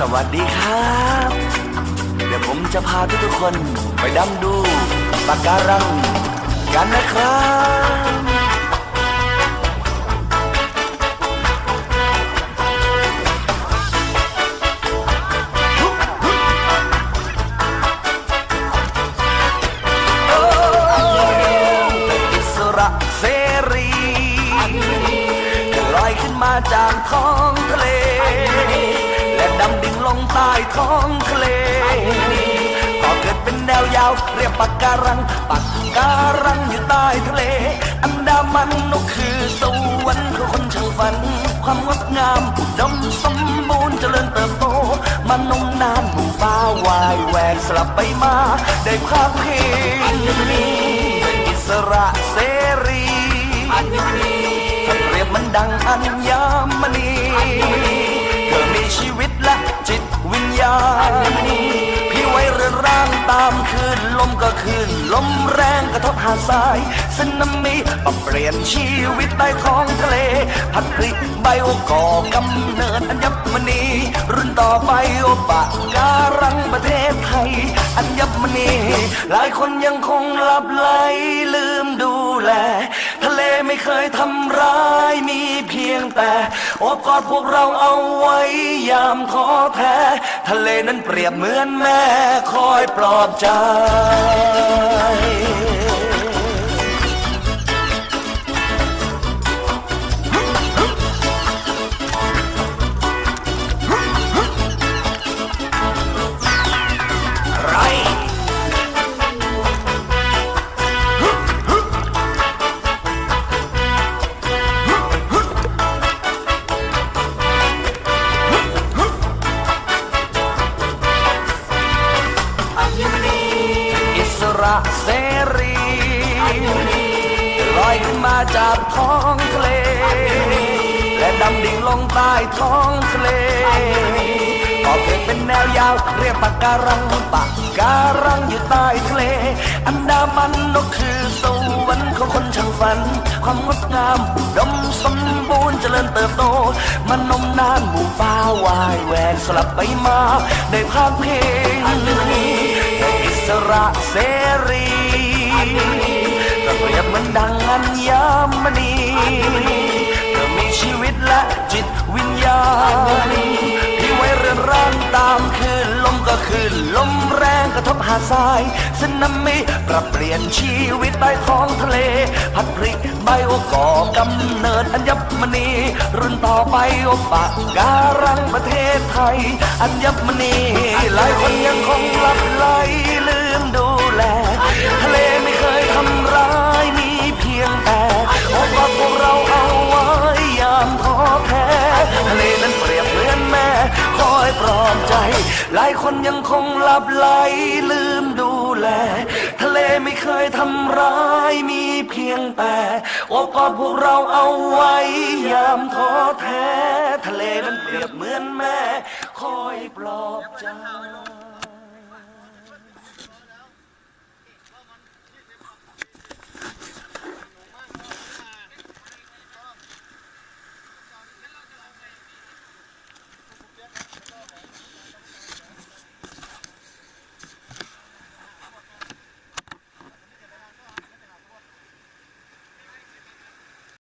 สวัสดีครับ เดี๋ยวผมจะพาทุกๆคนไปดำดูปะการังกันนะครับอิสระเสรีจะลอยขึ้นมาจากท้องทะเลและ ดำดิ่งลงใต้ท้องทะเลก็เกิดเป็นแนวยาวเรียกปากการังปากการังอยู่ใต้ทะเล อันดามันนกคือสวรรค์ขอคนช่างฝัน ความงดงามอุดมสมบูรณ์เจริญเติบโตมันนมนานหมู่ฟ้าวายแหวกสลับไปมา ได้ภาพเพลงอิสระเสรีถ้าเรียบมันดังอัญมณีเธอมีชีวิต พี่ไว้เรือนร่างตามคืนลมก็คืนลมแรงกระทบหาดทรายสึนามิปรับเปลี่ยนชีวิตใต้ท้องทะเล พัดพลิกใบโอกอกำเนิดอัญมณีรุ่นต่อไปโอปะการังประเทศไทย อัญมณีหลายคนยังคงหลับไหลลืมดูแล ทะเลไม่เคยทำร้ายมีเพียงแต่อบกอดพวกเราเอาไว้ยามท้อแท้ ทะเลนั้นเปรียบเหมือนแม่คอยปลอบใจ เสรีลอยขึ้นมาจากท้องทะเล และดำดิ่งลงใต้ท้องทะเลออกเกิดเป็นแนวยาวเรียกปากการังปากการังอยู่ใต้ทะเล อันดามันนกคือสวรรค์ของคนช่างฝัน ความงดงามดมสมบูรณ์เจริญเติบโต มันนมนานหมู่ฟ้าวายแหวกสลับไปมาได้ภาคเพลงอิ สระเสรีก็เปรียบเหมือนดังอัญมณีเธอมีชีวิตและจิตวิญญาณที่ไว้เรือนร่างตามคืนลมก็คืนลมแรงกระทบหาดทรายสึนามิปรับเปลี่ยนชีวิตใต้ท้องทะเล พัดพลิก ใบโอก่อกำเนิดอัญมณีรุ่นต่อไปโอปะการังประเทศไทย อัญมณีหลายคนยังคงหลับไหลลืมดูแลทะเลไม่เคยทำร้ายมีเพียงแต่โอบกอดพวกเราเอาไว้ยามท้อแท้ทะเลนั้นเปรียบเหมือนแม่คอยปลอบใจ หลายคนยังคงหลับไหลลืมดู แล ทะเลไม่เคยทำร้ายมีเพียงแต่โอบกอดพวกเราเอาไว้ยามท้อแท้ ทะเลนั้นเปรียบเหมือนแม่ คอยปลอบใจ